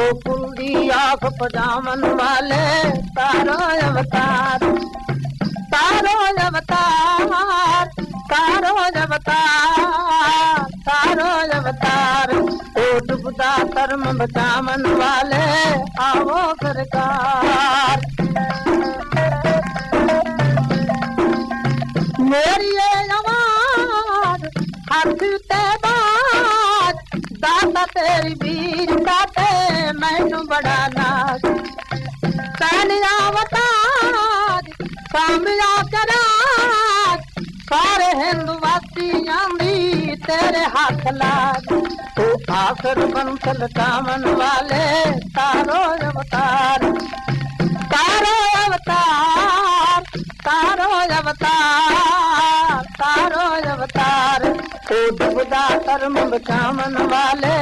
को आख पजामन वाले तारो अवतार तारो अवतार तारो अवतार तारो अवतार ओ डुबदा कर्म बजामन वाले आवो सरकार मेरी आवाज़ हर ਦਾਤਾ ਤੇਰੀ ਵੀਰ ਦਾਤੇ ਮੈਨੂੰ ਬੜਾ ਨਾਜ਼। ਕਾਲਿਆ ਵਤਾਜ ਕਾਮਿਆ ਕਰਾਜ। ਸਾਰੇ ਹਿੰਦੂ ਵਾਸੀਆਂ ਦੀ ਤੇਰੇ ਹੱਥ ਲਾਜ। ਤੂੰ ਆਖਰ ਬੰਸਲ ਕਾਮਨ ਵਾਲੇ, ਤਾਰੋ ਅਵਤਾਰ। ਤਾਰੋ ਅਵਤਾਰ ਤਾਰੋ ਅਵਤਾਰ। ڪرم بچاون واري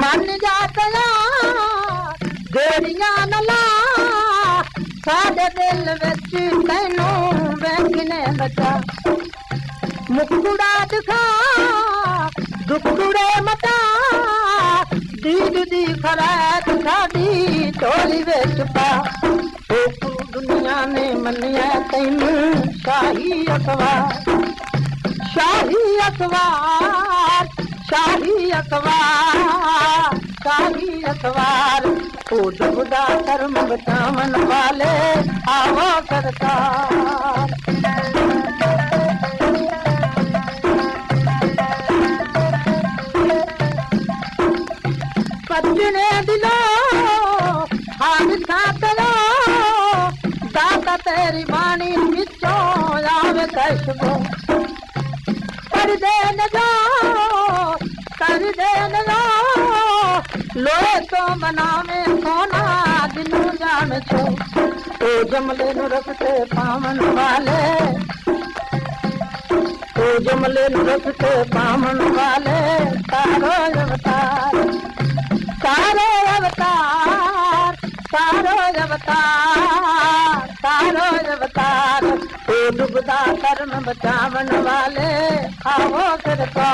من جا گيڙيان ساڍي دل وچو وينگن بچا. مڪڙا دا دکڙي مٽ ديج جي فرائت ساڍي چولي وچ پا. ने मनिया तैन शाही अखबार। शाही अखबार शाही अखबार शाही अखबार। ओ दबदा कर्म बतावन वाले आवो सरकार। पत्नी दिला ਦਾਤਾ ਤੇਰੀ ਬਾਣੀ ਵਿੱਚੋਂ ਆਵੇ ਕਸ਼ਬੋ ਕਰਦੇ ਨਜ਼ੋ ਕਰਦੇ ਨਜ਼ੋ ਲੋਏ ਤੋਂ ਬਣਾਵੇਂ ਸੋਨਾ ਦਿਨੂ ਜਾਣ ਛੋ ਉਹ ਜਮਲੇ ਨੂੰ ਰਖਤੇ ਪਾਵਨ ਵਾਲੇ ਉਹ ਜਮਲੇ ਨੂੰ ਰਖਤੇ ਪਾਵਨ ਵਾਲੇ तारो अवतार अवतार डुबदा कर्म बचावन वाले आवो कृपा